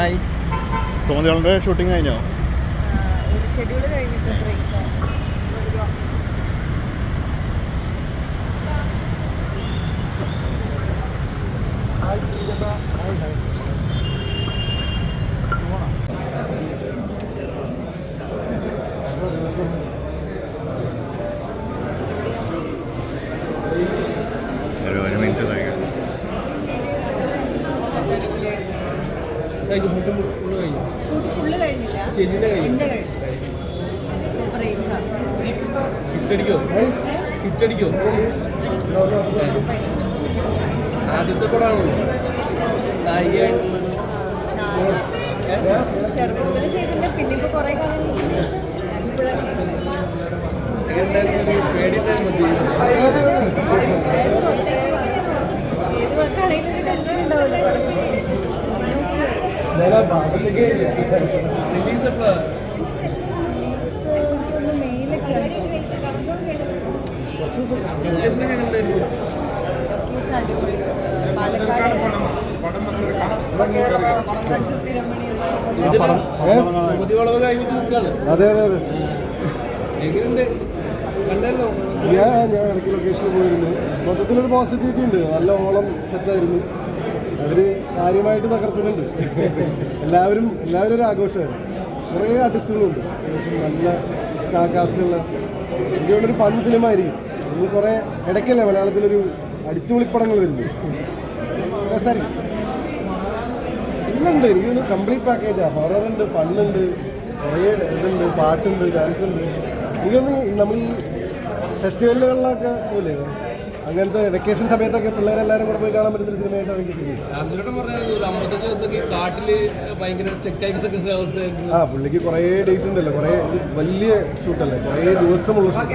Hi. സുമതികളുടെ shooting കഴിഞ്ഞോ? ഒരു schedule കഴിഞ്ഞിട്ട് ബ്രേക്ക് ഒരു ഷൂട്ട് ഫുള്ള് കഴിഞ്ഞില്ല? എന്റെ കഴിഞ്ഞു. ആദ്യത്തെ ചെറുപ്പത്തിൽ ചെയ്തില്ല പിന്നെ കുറേ ഏത് ഒരു ടെൻഷൻ ഉണ്ടാവില്ല. അതെ അതെ അതെ ഞാൻ ഇടയ്ക്ക് ലൊക്കേഷനിൽ പോയിരുന്നു. മൊത്തത്തിലൊരു പോസിറ്റിവിറ്റി ഉണ്ട്. നല്ല ഓളം സെറ്റായിരുന്നു അവർ കാര്യമായിട്ട് തകർത്തിട്ടുണ്ട് എല്ലാവരും എല്ലാവരും ഒരു ആഘോഷമായിരുന്നു. കുറേ ആർട്ടിസ്റ്റുകളുണ്ട് നല്ല സ്റ്റാർ കാസ്റ്റുള്ള എനിക്ക് തോന്നുന്നൊരു ഫൺ ഫിലിം ആയിരിക്കും. ഇന്ന് കുറേ ഇടയ്ക്കല്ലേ മലയാളത്തിലൊരു അടിച്ചുപൊളിപ്പടങ്ങൾ വരുന്നു രസമായിരിക്കും എല്ലാം ഉണ്ട്. കംപ്ലീറ്റ് പാക്കേജാണ് ഹൊറർ ഉണ്ട് ഫണ്ണുണ്ട് കുറേ ഇതുണ്ട് പാട്ടുണ്ട് ഡാൻസ് ഉണ്ട്. എനിക്ക് തോന്നുന്നു നമ്മൾ ഈ ഫെസ്റ്റിവലുകളിലൊക്കെ പോലെ അങ്ങനത്തെ വെക്കേഷൻ സമയത്തൊക്കെ പിള്ളേരെല്ലാവരും കൂടെ പോയി കാണാൻ പറ്റുന്ന സിനിമയായിട്ടാണ് എനിക്ക് ആ പുള്ളിക്ക് കുറേ ഡേറ്റ് ഉണ്ടല്ലോ. കുറേ വലിയ ഷൂട്ടല്ലേ കുറേ ദിവസമുള്ള ഷൂട്ട്